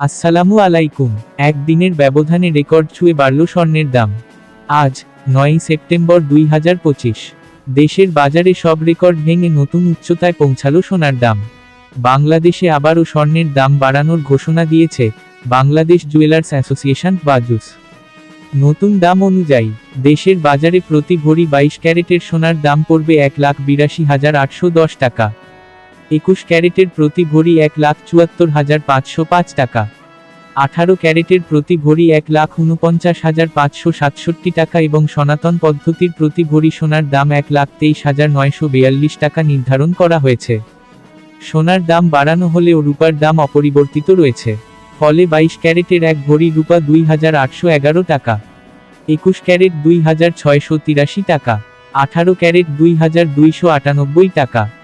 আসসালামু আলাইকুম। একদিনের ব্যবধানে রেকর্ড ছুঁয়ে বাড়ল স্বর্ণের দাম। আজ, নয়ই সেপ্টেম্বর দুই হাজার পঁচিশ। দেশের বাজারে সব রেকর্ড ভেঙে নতুন উচ্চতায় পৌঁছালো সোনার দাম। বাংলাদেশে আবারও স্বর্ণের দাম বাড়ানোর ঘোষণা দিয়েছে বাংলাদেশ জুয়েলার্স অ্যাসোসিয়েশন বাজুস। নতুন দাম অনুযায়ী, দেশের বাজারে প্রতি ভরি বাইশ ক্যারেটের সোনার দাম পড়বে এক লাখ বিরাশি হাজার আটশো দশ টাকা। একুশ ক্যারেটের প্রতি ভরি এক লাখ চুয়াত্তর হাজার পাঁচশো পাঁচ টাকা। আঠারো ক্যারেটের প্রতি ভরি এক লাখ উনপঞ্চাশ হাজার পাঁচশো সাতষট্টি টাকা এবং সনাতন পদ্ধতির প্রতি ভরি সোনার দাম এক লাখ তেইশ হাজার নয়শো বিয়াল্লিশ টাকা নির্ধারণ করা হয়েছে। সোনার দাম বাড়ানো হলেও রূপার দাম অপরিবর্তিত রয়েছে। ফলে বাইশ ক্যারেটের এক ভরি রূপা দুই হাজার আটশো এগারো টাকা। একুশ ক্যারেট দুই হাজার ছয়শো তিরাশি টাকা। আঠারো ক্যারেট দুই হাজার দুইশো আটানব্বই টাকা।